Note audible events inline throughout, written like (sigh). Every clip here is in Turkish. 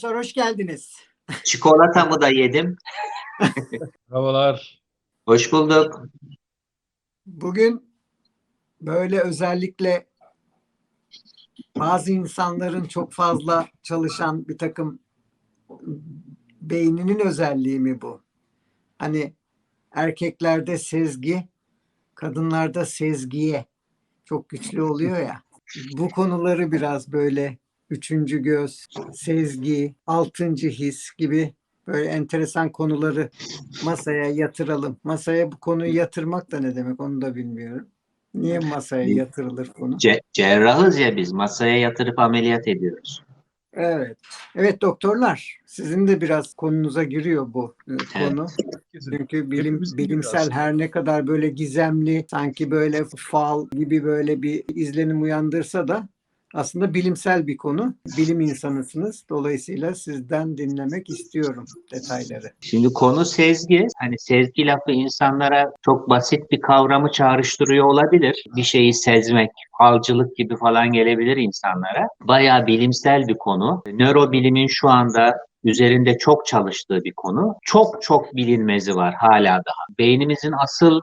Arkadaşlar hoş geldiniz. Çikolatamı da yedim. Merhabalar. Hoş bulduk. Bugün böyle özellikle bazı insanların çok fazla çalışan bir takım beyninin özelliği mi bu? Hani erkeklerde sezgi, kadınlarda sezgiye çok güçlü oluyor ya. Bu konuları biraz böyle üçüncü göz, sezgi, altıncı his gibi böyle enteresan konuları masaya yatıralım. Masaya bu konuyu yatırmak da ne demek onu da bilmiyorum. Niye masaya yatırılır konu? Ce- cerrahız ya biz. Masaya yatırıp ameliyat ediyoruz. Evet. Evet doktorlar sizin de biraz konunuza giriyor bu e, konu. Herkesin- Çünkü bilim bilimsel her ne kadar böyle gizemli sanki böyle fal gibi böyle bir izlenim uyandırsa da aslında bilimsel bir konu. Bilim insanısınız. Dolayısıyla sizden dinlemek istiyorum detayları. Şimdi konu sezgi. Hani sezgi lafı insanlara çok basit bir kavramı çağrıştırıyor olabilir. Bir şeyi sezmek, falcılık gibi falan gelebilir insanlara. Bayağı bilimsel bir konu. Nörobilimin şu anda üzerinde çok çalıştığı bir konu. Çok çok bilinmezi var hala daha. Beynimizin asıl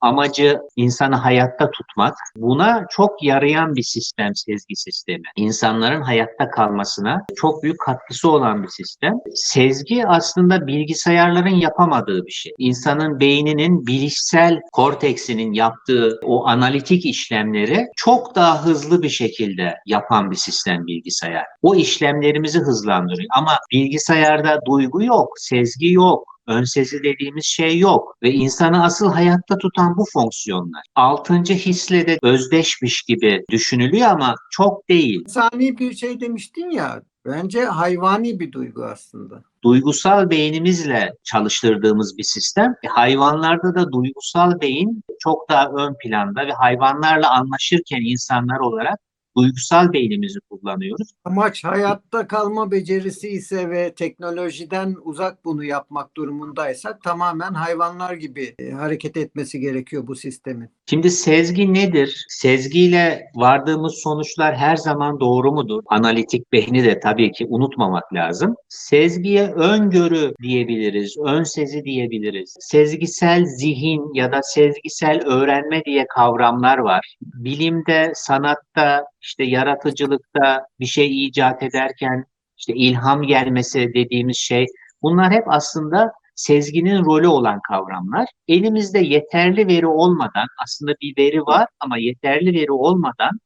amacı insanı hayatta tutmak. Buna çok yarayan bir sistem sezgi sistemi. İnsanların hayatta kalmasına çok büyük katkısı olan bir sistem. Sezgi aslında bilgisayarların yapamadığı bir şey. İnsanın beyninin bilişsel korteksinin yaptığı o analitik işlemleri çok daha hızlı bir şekilde yapan bir sistem bilgisayar. O işlemlerimizi hızlandırıyor ama bilgisayarda duygu yok, sezgi yok. Ön sezi dediğimiz şey yok ve insanı asıl hayatta tutan bu fonksiyonlar. Altıncı hisle de özdeşmiş gibi düşünülüyor ama çok değil. İnsani bir şey demiştin ya bence hayvani bir duygu aslında. Duygusal beynimizle çalıştırdığımız bir sistem. E, Hayvanlarda da duygusal beyin çok daha ön planda ve hayvanlarla anlaşırken insanlar olarak duygusal beynimizi kullanıyoruz. Amaç hayatta kalma becerisi ise ve teknolojiden uzak bunu yapmak durumundaysak tamamen hayvanlar gibi e, hareket etmesi gerekiyor bu sistemin. Şimdi sezgi nedir? Sezgiyle vardığımız sonuçlar her zaman doğru mudur? Analitik beyni de tabii ki unutmamak lazım. Sezgiye öngörü diyebiliriz, ön sezi diyebiliriz. Sezgisel zihin ya da sezgisel öğrenme diye kavramlar var. Bilimde, sanatta, işte yaratıcılıkta bir şey icat ederken işte ilham gelmesi dediğimiz şey bunlar hep aslında sezginin rolü olan kavramlar. Elimizde yeterli veri olmadan, aslında bir veri var ama yeterli veri olmadan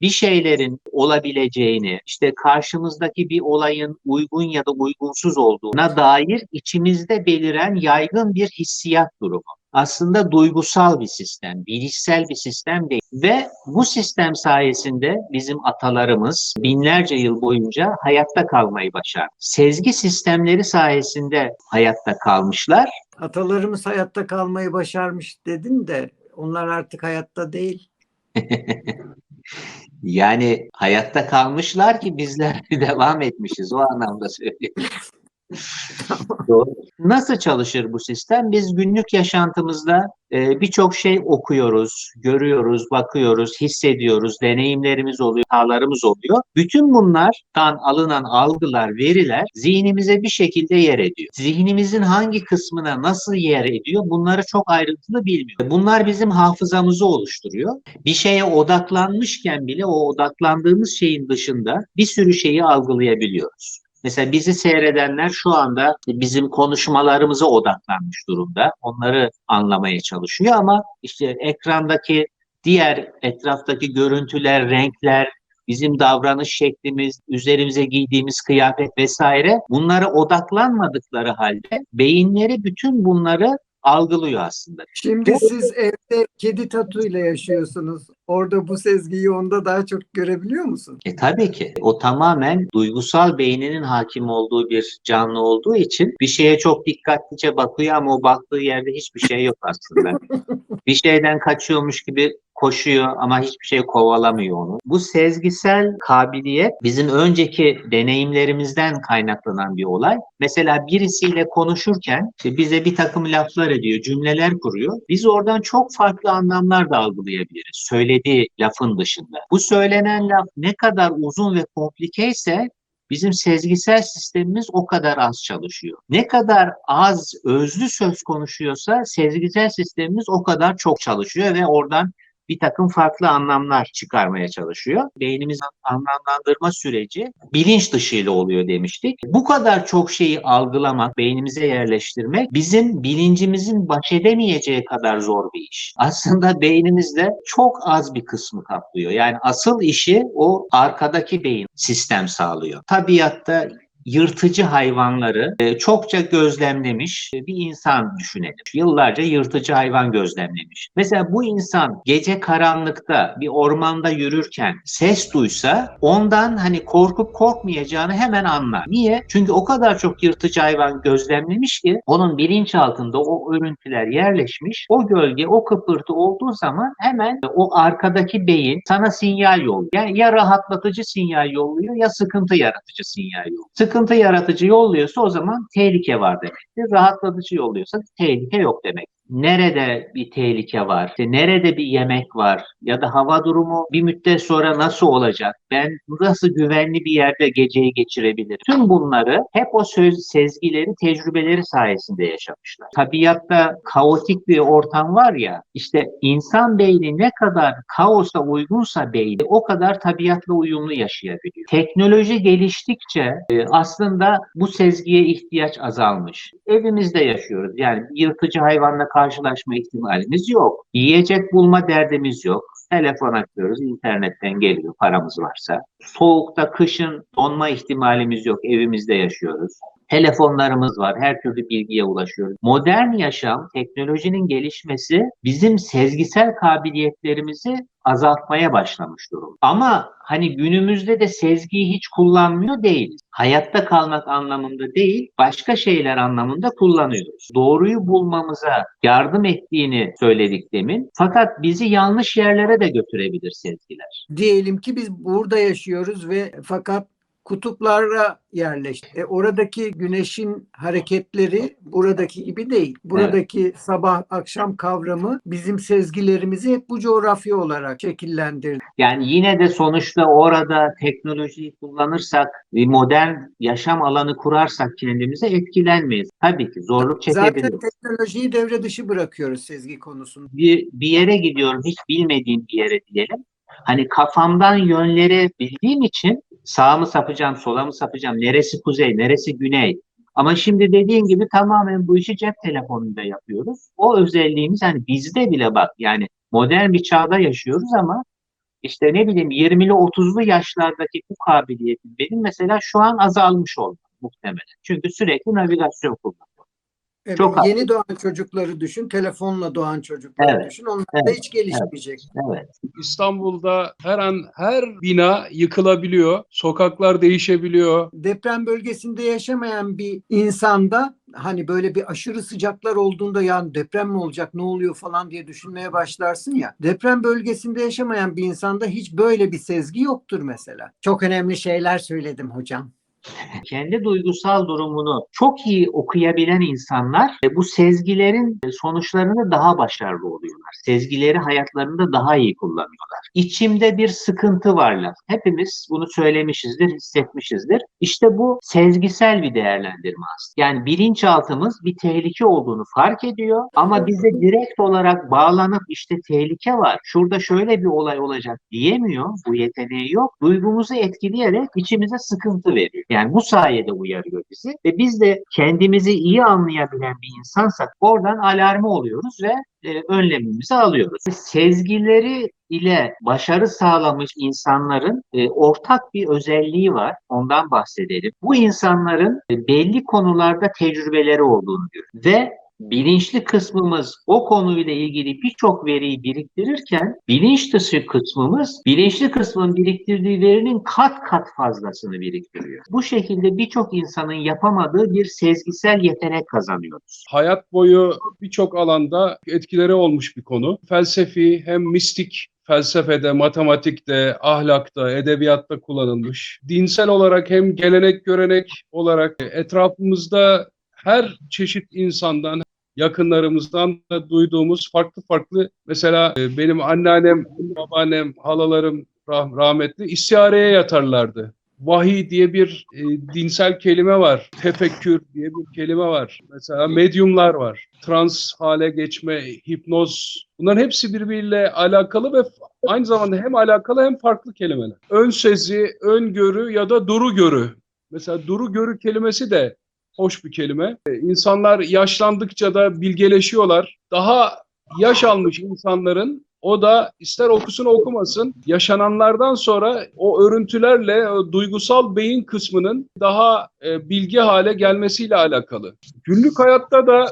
bir şeylerin olabileceğini, işte karşımızdaki bir olayın uygun ya da uygunsuz olduğuna dair içimizde beliren yaygın bir hissiyat durumu. Aslında duygusal bir sistem, bilişsel bir sistem değil. Ve bu sistem sayesinde bizim atalarımız binlerce yıl boyunca hayatta kalmayı başardı. Sezgi sistemleri sayesinde hayatta kalmışlar. Atalarımız hayatta kalmayı başarmış dedin de onlar artık hayatta değil. (laughs) Yani hayatta kalmışlar ki bizler (laughs) devam etmişiz o anlamda söylüyorum. (laughs) (laughs) Nasıl çalışır bu sistem? Biz günlük yaşantımızda e, birçok şey okuyoruz, görüyoruz, bakıyoruz, hissediyoruz, deneyimlerimiz oluyor, hatalarımız oluyor. Bütün bunlardan alınan algılar, veriler zihnimize bir şekilde yer ediyor. Zihnimizin hangi kısmına nasıl yer ediyor bunları çok ayrıntılı bilmiyor. Bunlar bizim hafızamızı oluşturuyor. Bir şeye odaklanmışken bile o odaklandığımız şeyin dışında bir sürü şeyi algılayabiliyoruz. Mesela bizi seyredenler şu anda bizim konuşmalarımıza odaklanmış durumda. Onları anlamaya çalışıyor ama işte ekrandaki diğer etraftaki görüntüler, renkler, bizim davranış şeklimiz, üzerimize giydiğimiz kıyafet vesaire bunlara odaklanmadıkları halde beyinleri bütün bunları algılıyor aslında. Şimdi siz evde kedi tatuyla yaşıyorsunuz. Orada bu sezgiyi onda daha çok görebiliyor musun? E tabii ki o tamamen duygusal beyninin hakim olduğu bir canlı olduğu için bir şeye çok dikkatlice bakıyor ama o baktığı yerde hiçbir şey yok aslında. (laughs) bir şeyden kaçıyormuş gibi koşuyor ama hiçbir şey kovalamıyor onu. Bu sezgisel kabiliyet bizim önceki deneyimlerimizden kaynaklanan bir olay. Mesela birisiyle konuşurken işte bize bir takım laflar ediyor, cümleler kuruyor. Biz oradan çok farklı anlamlar da algılayabiliriz. Söylediği lafın dışında. Bu söylenen laf ne kadar uzun ve komplike ise bizim sezgisel sistemimiz o kadar az çalışıyor. Ne kadar az özlü söz konuşuyorsa sezgisel sistemimiz o kadar çok çalışıyor ve oradan bir takım farklı anlamlar çıkarmaya çalışıyor. Beynimizin anlamlandırma süreci bilinç dışıyla oluyor demiştik. Bu kadar çok şeyi algılamak, beynimize yerleştirmek bizim bilincimizin baş edemeyeceği kadar zor bir iş. Aslında beynimizde çok az bir kısmı kaplıyor. Yani asıl işi o arkadaki beyin sistem sağlıyor. Tabiatta yırtıcı hayvanları e, çokça gözlemlemiş e, bir insan düşünelim. Yıllarca yırtıcı hayvan gözlemlemiş. Mesela bu insan gece karanlıkta bir ormanda yürürken ses duysa ondan hani korkup korkmayacağını hemen anlar. Niye? Çünkü o kadar çok yırtıcı hayvan gözlemlemiş ki onun bilinçaltında o örüntüler yerleşmiş. O gölge, o kıpırtı olduğu zaman hemen o arkadaki beyin sana sinyal yolluyor. Yani ya rahatlatıcı sinyal yolluyor ya sıkıntı yaratıcı sinyal yolluyor yaratıcı yolluyorsa o zaman tehlike var demektir. Rahatlatıcı yolluyorsa tehlike yok demek. Nerede bir tehlike var, işte nerede bir yemek var ya da hava durumu bir müddet sonra nasıl olacak, ben nasıl güvenli bir yerde geceyi geçirebilirim. Tüm bunları hep o söz, sezgileri, tecrübeleri sayesinde yaşamışlar. Tabiatta kaotik bir ortam var ya, işte insan beyni ne kadar kaosa uygunsa beyni o kadar tabiatla uyumlu yaşayabiliyor. Teknoloji geliştikçe e, aslında bu sezgiye ihtiyaç azalmış. Evimizde yaşıyoruz. Yani yırtıcı hayvanla karşılaşma ihtimalimiz yok. Yiyecek bulma derdimiz yok. Telefon açıyoruz, internetten geliyor paramız varsa. Soğukta, kışın donma ihtimalimiz yok. Evimizde yaşıyoruz. Telefonlarımız var, her türlü bilgiye ulaşıyoruz. Modern yaşam, teknolojinin gelişmesi bizim sezgisel kabiliyetlerimizi azaltmaya başlamış durum. Ama hani günümüzde de sezgiyi hiç kullanmıyor değiliz. Hayatta kalmak anlamında değil, başka şeyler anlamında kullanıyoruz. Doğruyu bulmamıza yardım ettiğini söyledik demin. Fakat bizi yanlış yerlere de götürebilir sezgiler. Diyelim ki biz burada yaşıyoruz ve fakat kutuplara yerleşti. E, oradaki güneşin hareketleri buradaki gibi değil. Buradaki sabah akşam kavramı bizim sezgilerimizi hep bu coğrafya olarak şekillendirdi. Yani yine de sonuçta orada teknolojiyi kullanırsak, bir modern yaşam alanı kurarsak kendimize etkilenmeyiz. Tabii ki zorluk çekebiliriz. Zaten teknolojiyi devre dışı bırakıyoruz sezgi konusunda. bir, bir yere gidiyorum hiç bilmediğim bir yere diyelim. Hani kafamdan yönleri bildiğim için sağa mı sapacağım, sola mı sapacağım, neresi kuzey, neresi güney. Ama şimdi dediğin gibi tamamen bu işi cep telefonuyla yapıyoruz. O özelliğimiz hani bizde bile bak yani modern bir çağda yaşıyoruz ama işte ne bileyim 20'li 30'lu yaşlardaki bu kabiliyetim benim mesela şu an azalmış oldu muhtemelen. Çünkü sürekli navigasyon kullanıyorum. Evet, Çok yeni doğan çocukları düşün, telefonla doğan çocukları Evet, düşün. Onlar da evet, hiç gelişmeyecek. Evet. İstanbul'da her an her bina yıkılabiliyor, sokaklar değişebiliyor. Deprem bölgesinde yaşamayan bir insanda hani böyle bir aşırı sıcaklar olduğunda yani deprem mi olacak, ne oluyor falan diye düşünmeye başlarsın ya. Deprem bölgesinde yaşamayan bir insanda hiç böyle bir sezgi yoktur mesela. Çok önemli şeyler söyledim hocam. Kendi duygusal durumunu çok iyi okuyabilen insanlar e, bu sezgilerin sonuçlarını daha başarılı oluyorlar. Sezgileri hayatlarında daha iyi kullanıyorlar. İçimde bir sıkıntı var laf. Hepimiz bunu söylemişizdir, hissetmişizdir. İşte bu sezgisel bir değerlendirme aslında. Yani bilinçaltımız bir tehlike olduğunu fark ediyor ama bize direkt olarak bağlanıp işte tehlike var, şurada şöyle bir olay olacak diyemiyor. Bu yeteneği yok. Duygumuzu etkileyerek içimize sıkıntı veriyor. Yani bu sayede uyarıyor bizi ve biz de kendimizi iyi anlayabilen bir insansak oradan alarmı oluyoruz ve e, önlemimizi alıyoruz. Sezgileri ile başarı sağlamış insanların e, ortak bir özelliği var. Ondan bahsedelim. Bu insanların e, belli konularda tecrübeleri olduğunu görüyoruz. Ve bilinçli kısmımız o konuyla ilgili birçok veriyi biriktirirken bilinç dışı kısmımız bilinçli kısmın biriktirdiği verinin kat kat fazlasını biriktiriyor. Bu şekilde birçok insanın yapamadığı bir sezgisel yetenek kazanıyoruz. Hayat boyu birçok alanda etkileri olmuş bir konu. Felsefi hem mistik felsefede, matematikte, ahlakta, edebiyatta kullanılmış. Dinsel olarak hem gelenek görenek olarak etrafımızda her çeşit insandan, yakınlarımızdan da duyduğumuz farklı farklı mesela e, benim anneannem, babaannem, halalarım rah- rahmetli istihareye yatarlardı. vahiy diye bir e, dinsel kelime var. Tefekkür diye bir kelime var. Mesela medyumlar var. Trans hale geçme, hipnoz. Bunların hepsi birbiriyle alakalı ve aynı zamanda hem alakalı hem farklı kelimeler. Ön sezi, öngörü ya da duru görü. Mesela duru görü kelimesi de hoş bir kelime. E, İnsanlar yaşlandıkça da bilgeleşiyorlar. Daha yaş almış insanların o da ister okusun okumasın yaşananlardan sonra o örüntülerle o duygusal beyin kısmının daha e, bilgi hale gelmesiyle alakalı. Günlük hayatta da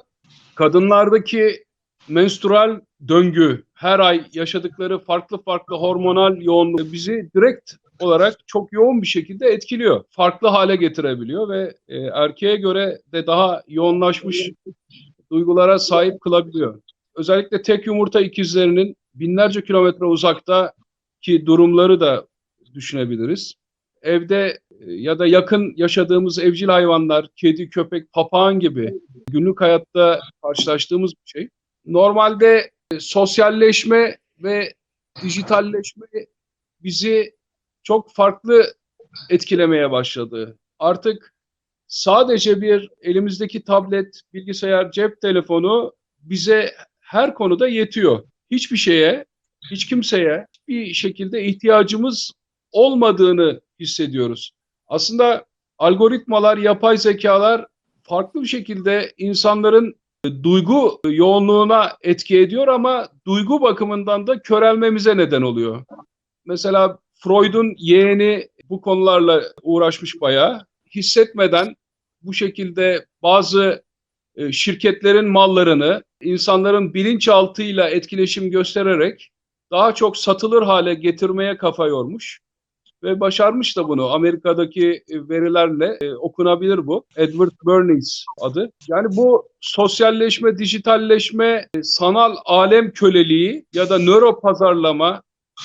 kadınlardaki menstrual döngü, her ay yaşadıkları farklı farklı hormonal yoğunluk bizi direkt olarak çok yoğun bir şekilde etkiliyor. Farklı hale getirebiliyor ve e, erkeğe göre de daha yoğunlaşmış duygulara sahip kılabiliyor. Özellikle tek yumurta ikizlerinin binlerce kilometre uzaktaki durumları da düşünebiliriz. Evde e, ya da yakın yaşadığımız evcil hayvanlar, kedi, köpek, papağan gibi günlük hayatta karşılaştığımız bir şey. Normalde e, sosyalleşme ve dijitalleşme bizi çok farklı etkilemeye başladı. Artık sadece bir elimizdeki tablet, bilgisayar, cep telefonu bize her konuda yetiyor. Hiçbir şeye, hiç kimseye bir şekilde ihtiyacımız olmadığını hissediyoruz. Aslında algoritmalar, yapay zekalar farklı bir şekilde insanların duygu yoğunluğuna etki ediyor ama duygu bakımından da körelmemize neden oluyor. Mesela Freud'un yeğeni bu konularla uğraşmış bayağı. Hissetmeden bu şekilde bazı e, şirketlerin mallarını insanların bilinçaltıyla etkileşim göstererek daha çok satılır hale getirmeye kafa yormuş ve başarmış da bunu. Amerika'daki e, verilerle e, okunabilir bu. Edward Bernays adı. Yani bu sosyalleşme, dijitalleşme, sanal alem köleliği ya da nöro pazarlama,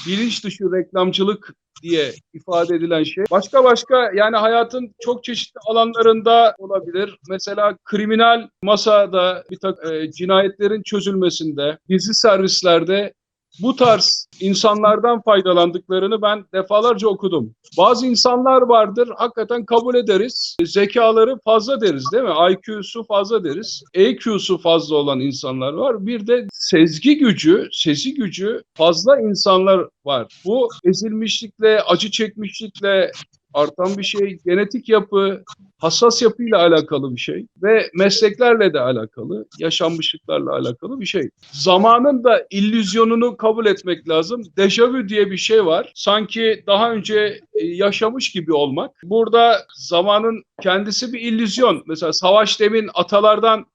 bilinç dışı reklamcılık diye ifade edilen şey. Başka başka yani hayatın çok çeşitli alanlarında olabilir. Mesela kriminal masada bir tak, e, cinayetlerin çözülmesinde, gizli servislerde bu tarz insanlardan faydalandıklarını ben defalarca okudum. Bazı insanlar vardır hakikaten kabul ederiz. Zekaları fazla deriz değil mi? IQ'su fazla deriz. EQ'su fazla olan insanlar var. Bir de sezgi gücü, sesi gücü fazla insanlar var. Bu ezilmişlikle, acı çekmişlikle artan bir şey. Genetik yapı, hassas yapıyla alakalı bir şey ve mesleklerle de alakalı, yaşanmışlıklarla alakalı bir şey. Zamanın da illüzyonunu kabul etmek lazım. Dejavü diye bir şey var. Sanki daha önce e, yaşamış gibi olmak. Burada zamanın kendisi bir illüzyon. Mesela Savaş demin atalardan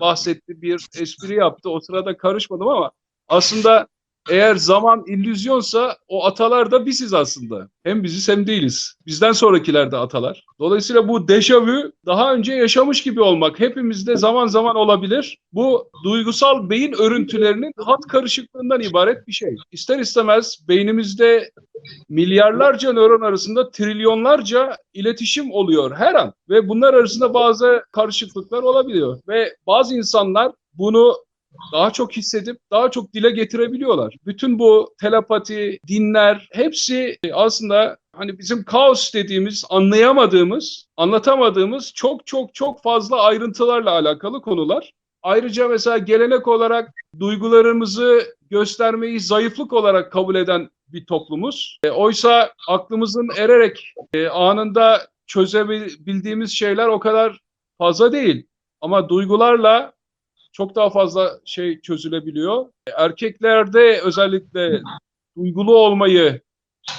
bahsetti, bir espri yaptı. O sırada karışmadım ama aslında eğer zaman illüzyonsa o atalar da biziz aslında. Hem biziz hem değiliz. Bizden sonrakiler de atalar. Dolayısıyla bu dejavü daha önce yaşamış gibi olmak hepimizde zaman zaman olabilir. Bu duygusal beyin örüntülerinin hat karışıklığından ibaret bir şey. İster istemez beynimizde milyarlarca nöron arasında trilyonlarca iletişim oluyor her an. Ve bunlar arasında bazı karışıklıklar olabiliyor. Ve bazı insanlar bunu daha çok hissedip daha çok dile getirebiliyorlar. Bütün bu telepati, dinler hepsi aslında hani bizim kaos dediğimiz, anlayamadığımız, anlatamadığımız çok çok çok fazla ayrıntılarla alakalı konular. Ayrıca mesela gelenek olarak duygularımızı göstermeyi zayıflık olarak kabul eden bir toplumuz. E, oysa aklımızın ererek e, anında çözebildiğimiz şeyler o kadar fazla değil. Ama duygularla çok daha fazla şey çözülebiliyor. Erkeklerde özellikle duygulu olmayı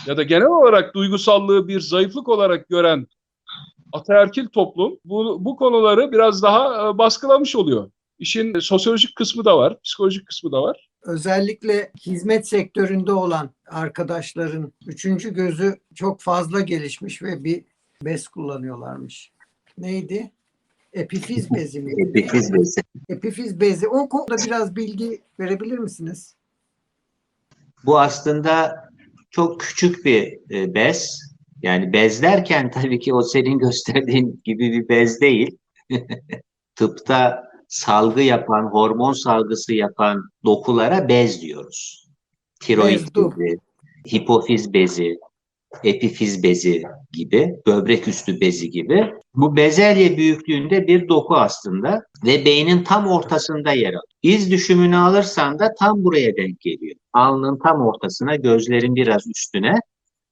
ya da genel olarak duygusallığı bir zayıflık olarak gören ataerkil toplum bu, bu konuları biraz daha e, baskılamış oluyor. İşin sosyolojik kısmı da var, psikolojik kısmı da var. Özellikle hizmet sektöründe olan arkadaşların üçüncü gözü çok fazla gelişmiş ve bir bez kullanıyorlarmış. Neydi? Epifiz bezi mi? Epifiz bezi. Epifiz bezi. O konuda biraz bilgi verebilir misiniz? Bu aslında çok küçük bir e, bez. Yani bez derken (laughs) tabii ki o senin gösterdiğin gibi bir bez değil. (laughs) Tıpta salgı yapan, hormon salgısı yapan dokulara bez diyoruz. Tiroid bezi, hipofiz bezi, epifiz bezi gibi, böbrek üstü bezi gibi. Bu bezelye büyüklüğünde bir doku aslında ve beynin tam ortasında yer alıyor. İz düşümünü alırsan da tam buraya denk geliyor. Alnın tam ortasına, gözlerin biraz üstüne.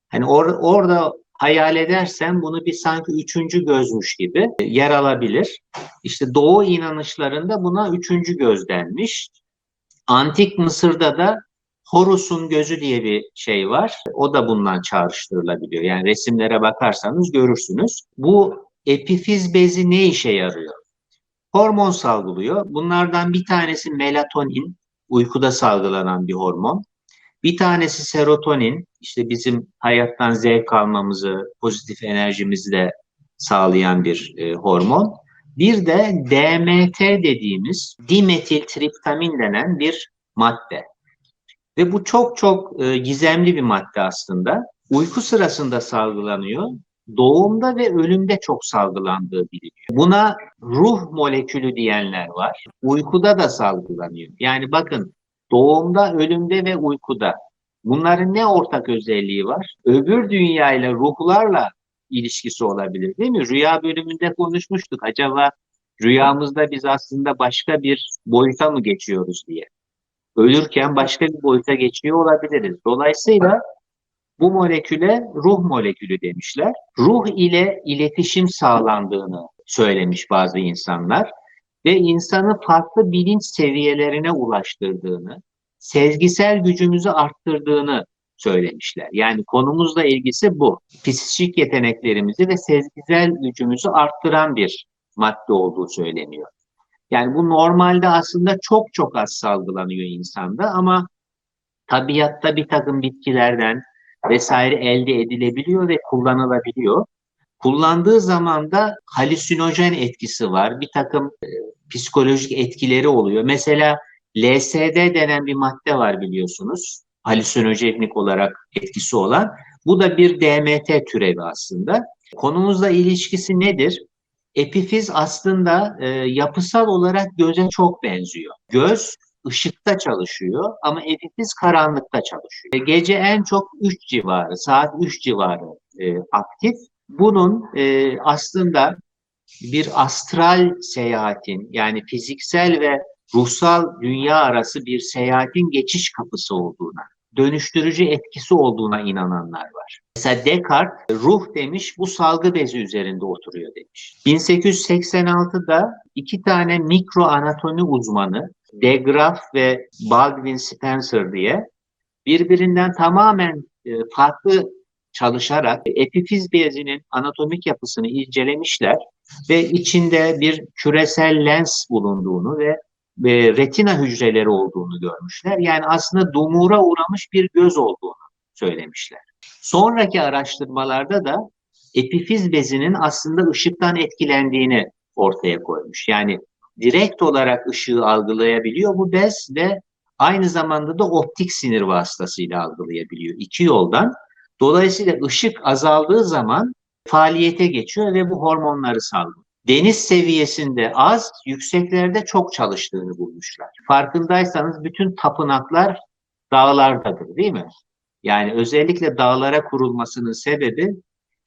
Hani or- orada hayal edersen bunu bir sanki üçüncü gözmüş gibi yer alabilir. İşte Doğu inanışlarında buna üçüncü göz denmiş. Antik Mısır'da da Horus'un gözü diye bir şey var. O da bundan çağrıştırılabiliyor. Yani resimlere bakarsanız görürsünüz. Bu epifiz bezi ne işe yarıyor? Hormon salgılıyor. Bunlardan bir tanesi melatonin, uykuda salgılanan bir hormon. Bir tanesi serotonin, işte bizim hayattan zevk almamızı, pozitif enerjimizi de sağlayan bir e, hormon. Bir de DMT dediğimiz dimetiltriptamin denen bir madde. Ve bu çok çok e, gizemli bir madde aslında. Uyku sırasında salgılanıyor. Doğumda ve ölümde çok salgılandığı biliniyor. Buna ruh molekülü diyenler var. Uykuda da salgılanıyor. Yani bakın doğumda, ölümde ve uykuda. Bunların ne ortak özelliği var? Öbür dünyayla, ruhlarla ilişkisi olabilir değil mi? Rüya bölümünde konuşmuştuk. Acaba rüyamızda biz aslında başka bir boyuta mı geçiyoruz diye. Ölürken başka bir boyuta geçiyor olabiliriz. Dolayısıyla bu moleküle ruh molekülü demişler. Ruh ile iletişim sağlandığını söylemiş bazı insanlar ve insanı farklı bilinç seviyelerine ulaştırdığını, sezgisel gücümüzü arttırdığını söylemişler. Yani konumuzla ilgisi bu. Psikik yeteneklerimizi ve sezgisel gücümüzü arttıran bir madde olduğu söyleniyor. Yani bu normalde aslında çok çok az salgılanıyor insanda ama tabiatta bir takım bitkilerden vesaire elde edilebiliyor ve kullanılabiliyor. Kullandığı zaman da halüsinojen etkisi var. Bir takım e, psikolojik etkileri oluyor. Mesela LSD denen bir madde var biliyorsunuz. Halüsinojenik olarak etkisi olan. Bu da bir DMT türevi aslında. Konumuzla ilişkisi nedir? Epifiz aslında e, yapısal olarak göze çok benziyor. Göz ışıkta çalışıyor ama epifiz karanlıkta çalışıyor. E, gece en çok 3 civarı, saat 3 civarı e, aktif. Bunun e, aslında bir astral seyahatin yani fiziksel ve ruhsal dünya arası bir seyahatin geçiş kapısı olduğuna, dönüştürücü etkisi olduğuna inananlar var. Mesela Descartes ruh demiş bu salgı bezi üzerinde oturuyor demiş. 1886'da iki tane mikro anatomi uzmanı Degraf ve Baldwin Spencer diye birbirinden tamamen e, farklı çalışarak epifiz bezinin anatomik yapısını incelemişler ve içinde bir küresel lens bulunduğunu ve, ve retina hücreleri olduğunu görmüşler. Yani aslında dumura uğramış bir göz olduğunu söylemişler. Sonraki araştırmalarda da epifiz bezinin aslında ışıktan etkilendiğini ortaya koymuş. Yani direkt olarak ışığı algılayabiliyor bu bez ve aynı zamanda da optik sinir vasıtasıyla algılayabiliyor. İki yoldan. Dolayısıyla ışık azaldığı zaman faaliyete geçiyor ve bu hormonları salgılıyor. Deniz seviyesinde az, yükseklerde çok çalıştığını bulmuşlar. Farkındaysanız bütün tapınaklar dağlardadır değil mi? Yani özellikle dağlara kurulmasının sebebi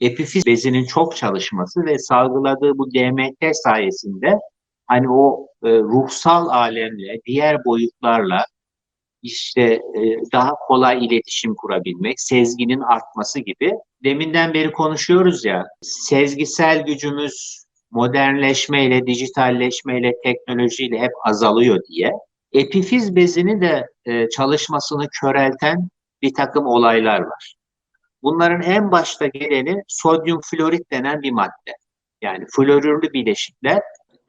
epifiz bezinin çok çalışması ve salgıladığı bu DMT sayesinde hani o e, ruhsal alemle, diğer boyutlarla işte e, daha kolay iletişim kurabilmek, sezginin artması gibi. Deminden beri konuşuyoruz ya, sezgisel gücümüz modernleşmeyle, dijitalleşmeyle, teknolojiyle hep azalıyor diye. Epifiz bezini de e, çalışmasını körelten bir takım olaylar var. Bunların en başta geleni sodyum florit denen bir madde. Yani florürlü bileşikler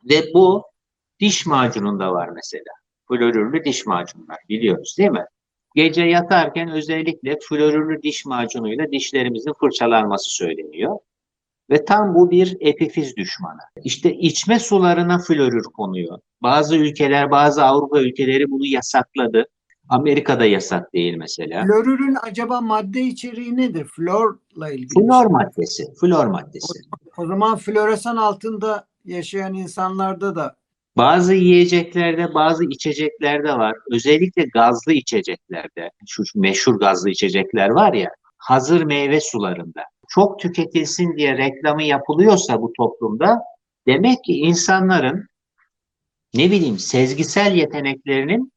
ve bu diş macununda var mesela. Florürlü diş macunlar biliyoruz değil mi? Gece yatarken özellikle florürlü diş macunuyla dişlerimizin fırçalanması söyleniyor. Ve tam bu bir epifiz düşmanı. İşte içme sularına florür konuyor. Bazı ülkeler, bazı Avrupa ülkeleri bunu yasakladı. Amerika'da yasak değil mesela. Florürün acaba madde içeriği nedir? Florla ilgili. Flor şey. maddesi, flor maddesi. O zaman floresan altında yaşayan insanlarda da Bazı yiyeceklerde, bazı içeceklerde var. Özellikle gazlı içeceklerde, şu meşhur gazlı içecekler var ya, hazır meyve sularında çok tüketilsin diye reklamı yapılıyorsa bu toplumda demek ki insanların ne bileyim sezgisel yeteneklerinin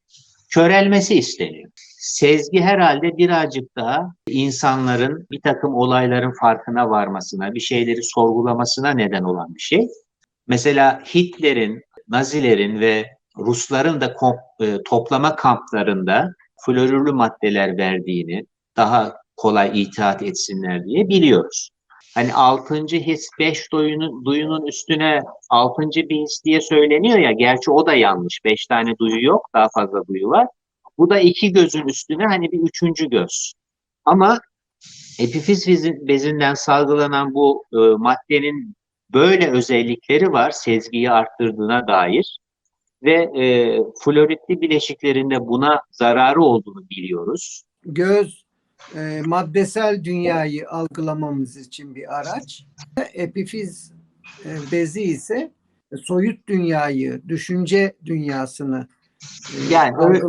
körelmesi isteniyor. Sezgi herhalde birazcık daha insanların bir takım olayların farkına varmasına, bir şeyleri sorgulamasına neden olan bir şey. Mesela Hitler'in, Nazilerin ve Rusların da e, toplama kamplarında florürlü maddeler verdiğini daha kolay itaat etsinler diye biliyoruz. Hani altıncı his beş duyunun, duyunun üstüne altıncı bir his diye söyleniyor ya gerçi o da yanlış. Beş tane duyu yok daha fazla duyu var. Bu da iki gözün üstüne hani bir üçüncü göz. Ama epifiz bezi- bezinden salgılanan bu e, maddenin böyle özellikleri var sezgiyi arttırdığına dair ve e, floritli bileşiklerinde buna zararı olduğunu biliyoruz. Göz e, maddesel dünyayı algılamamız için bir araç. Epifiz e, bezi ise soyut dünyayı, düşünce dünyasını e, Yani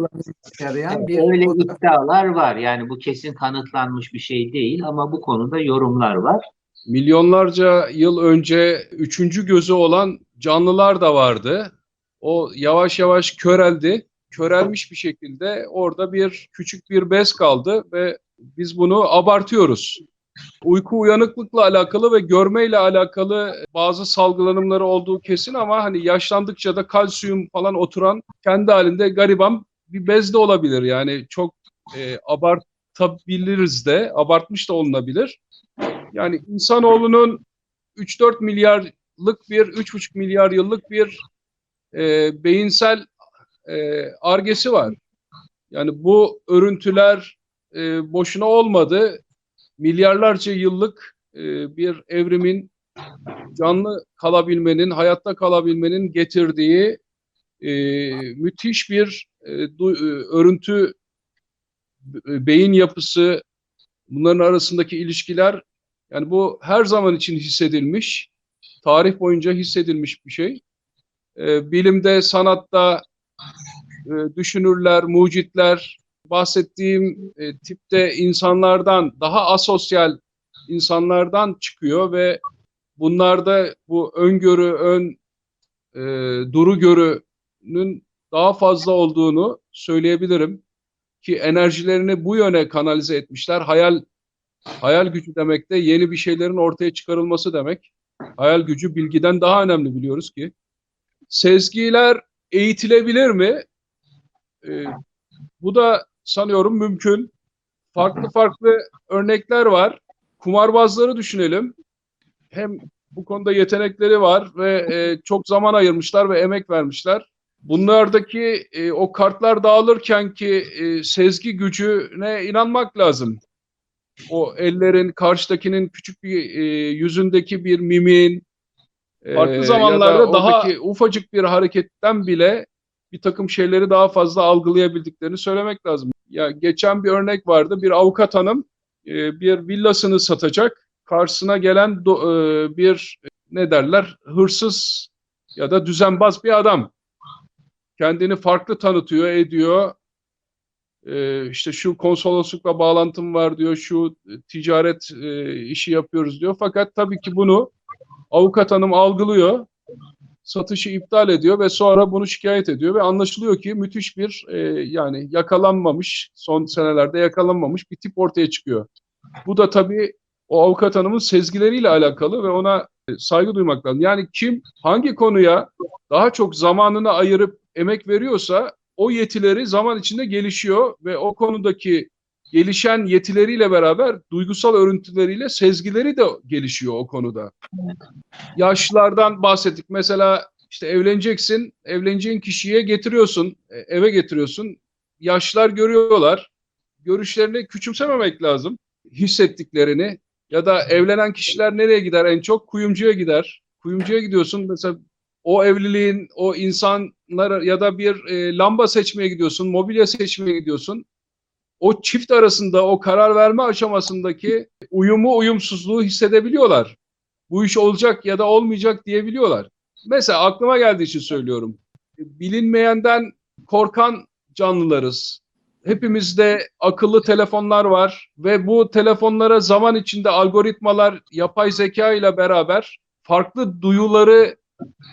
yarayan bir Öyle fotoğraf. iddialar var. Yani bu kesin kanıtlanmış bir şey değil ama bu konuda yorumlar var. Milyonlarca yıl önce üçüncü gözü olan canlılar da vardı. O yavaş yavaş köreldi. Körelmiş bir şekilde orada bir küçük bir bez kaldı ve biz bunu abartıyoruz. Uyku uyanıklıkla alakalı ve görmeyle alakalı bazı salgılanımları olduğu kesin ama hani yaşlandıkça da kalsiyum falan oturan kendi halinde gariban bir bez de olabilir. Yani çok e, abartabiliriz de, abartmış da olunabilir. Yani insanoğlunun 3-4 milyarlık bir, 3,5 milyar yıllık bir e, beyinsel e, argesi var. Yani bu örüntüler e, boşuna olmadı. Milyarlarca yıllık e, bir evrimin canlı kalabilmenin, hayatta kalabilmenin getirdiği e, müthiş bir e, du- e, örüntü e, beyin yapısı, bunların arasındaki ilişkiler yani bu her zaman için hissedilmiş, tarih boyunca hissedilmiş bir şey. Ee, bilimde, sanatta e, düşünürler, mucitler, bahsettiğim e, tipte insanlardan, daha asosyal insanlardan çıkıyor ve bunlarda bu öngörü, ön e, duru görünün daha fazla olduğunu söyleyebilirim. Ki enerjilerini bu yöne kanalize etmişler. Hayal Hayal gücü demek de yeni bir şeylerin ortaya çıkarılması demek. Hayal gücü bilgiden daha önemli biliyoruz ki. Sezgiler eğitilebilir mi? Ee, bu da sanıyorum mümkün. Farklı farklı örnekler var. Kumarbazları düşünelim. Hem bu konuda yetenekleri var ve e, çok zaman ayırmışlar ve emek vermişler. Bunlardaki e, o kartlar dağılırken ki e, sezgi gücüne inanmak lazım o ellerin karşıdakinin küçük bir e, yüzündeki bir mimin farklı Ee, zamanlarda da daha ufacık bir hareketten bile bir takım şeyleri daha fazla algılayabildiklerini söylemek lazım. Ya geçen bir örnek vardı. Bir avukat hanım e, bir villasını satacak. Karşısına gelen do- e, bir ne derler hırsız ya da düzenbaz bir adam. Kendini farklı tanıtıyor, ediyor. Ee, işte şu konsoloslukla bağlantım var diyor, şu ticaret e, işi yapıyoruz diyor. Fakat tabii ki bunu avukat hanım algılıyor, satışı iptal ediyor ve sonra bunu şikayet ediyor ve anlaşılıyor ki müthiş bir e, yani yakalanmamış, son senelerde yakalanmamış bir tip ortaya çıkıyor. Bu da tabii o avukat hanımın sezgileriyle alakalı ve ona e, saygı duymak lazım. Yani kim hangi konuya daha çok zamanını ayırıp emek veriyorsa o yetileri zaman içinde gelişiyor ve o konudaki gelişen yetileriyle beraber duygusal örüntüleriyle sezgileri de gelişiyor o konuda. Yaşlılardan bahsettik. Mesela işte evleneceksin, evleneceğin kişiye getiriyorsun, e, eve getiriyorsun. Yaşlılar görüyorlar. Görüşlerini küçümsememek lazım. Hissettiklerini ya da evlenen kişiler nereye gider en çok? Kuyumcuya gider. Kuyumcuya gidiyorsun mesela o evliliğin, o insanlar ya da bir e, lamba seçmeye gidiyorsun, mobilya seçmeye gidiyorsun. O çift arasında o karar verme aşamasındaki uyumu, uyumsuzluğu hissedebiliyorlar. Bu iş olacak ya da olmayacak diyebiliyorlar. Mesela aklıma geldiği için söylüyorum. Bilinmeyenden korkan canlılarız. hepimizde akıllı telefonlar var ve bu telefonlara zaman içinde algoritmalar yapay zeka ile beraber farklı duyuları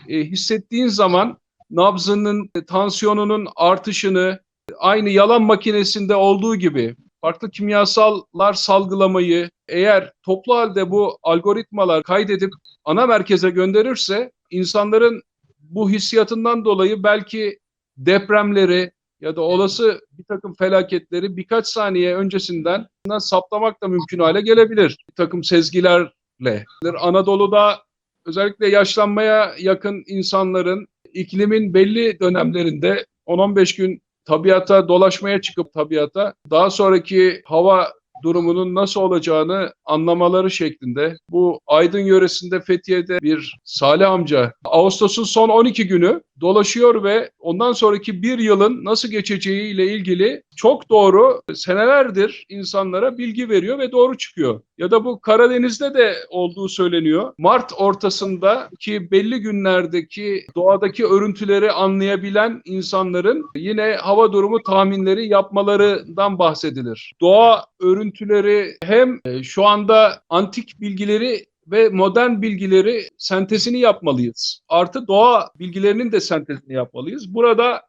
e, hissettiğin zaman nabzının, e, tansiyonunun artışını aynı yalan makinesinde olduğu gibi farklı kimyasallar salgılamayı eğer toplu halde bu algoritmalar kaydedip ana merkeze gönderirse insanların bu hissiyatından dolayı belki depremleri ya da olası bir takım felaketleri birkaç saniye öncesinden saptamak da mümkün hale gelebilir. Bir takım sezgilerle. Anadolu'da özellikle yaşlanmaya yakın insanların iklimin belli dönemlerinde 10-15 gün tabiata dolaşmaya çıkıp tabiata daha sonraki hava durumunun nasıl olacağını anlamaları şeklinde bu Aydın yöresinde Fethiye'de bir Salih amca Ağustos'un son 12 günü dolaşıyor ve ondan sonraki bir yılın nasıl geçeceği ile ilgili çok doğru senelerdir insanlara bilgi veriyor ve doğru çıkıyor. Ya da bu Karadeniz'de de olduğu söyleniyor. Mart ortasında ki belli günlerdeki doğadaki örüntüleri anlayabilen insanların yine hava durumu tahminleri yapmalarından bahsedilir. Doğa örüntüleri hem e, şu anda antik bilgileri ve modern bilgileri sentezini yapmalıyız. Artı doğa bilgilerinin de sentezini yapmalıyız. Burada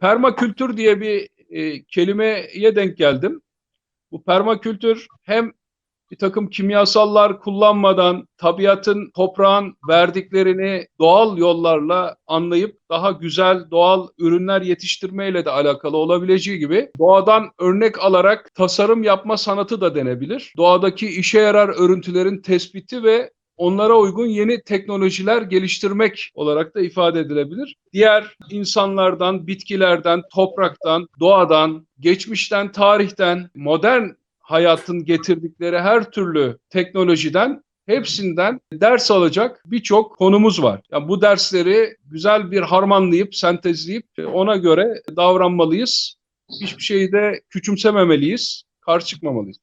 permakültür diye bir e, kelimeye denk geldim. Bu permakültür hem bir takım kimyasallar kullanmadan tabiatın, toprağın verdiklerini doğal yollarla anlayıp daha güzel doğal ürünler yetiştirmeyle de alakalı olabileceği gibi doğadan örnek alarak tasarım yapma sanatı da denebilir. Doğadaki işe yarar örüntülerin tespiti ve onlara uygun yeni teknolojiler geliştirmek olarak da ifade edilebilir. Diğer insanlardan, bitkilerden, topraktan, doğadan, geçmişten, tarihten, modern hayatın getirdikleri her türlü teknolojiden hepsinden ders alacak birçok konumuz var. Yani bu dersleri güzel bir harmanlayıp, sentezleyip ona göre davranmalıyız. Hiçbir şeyi de küçümsememeliyiz, karşı çıkmamalıyız.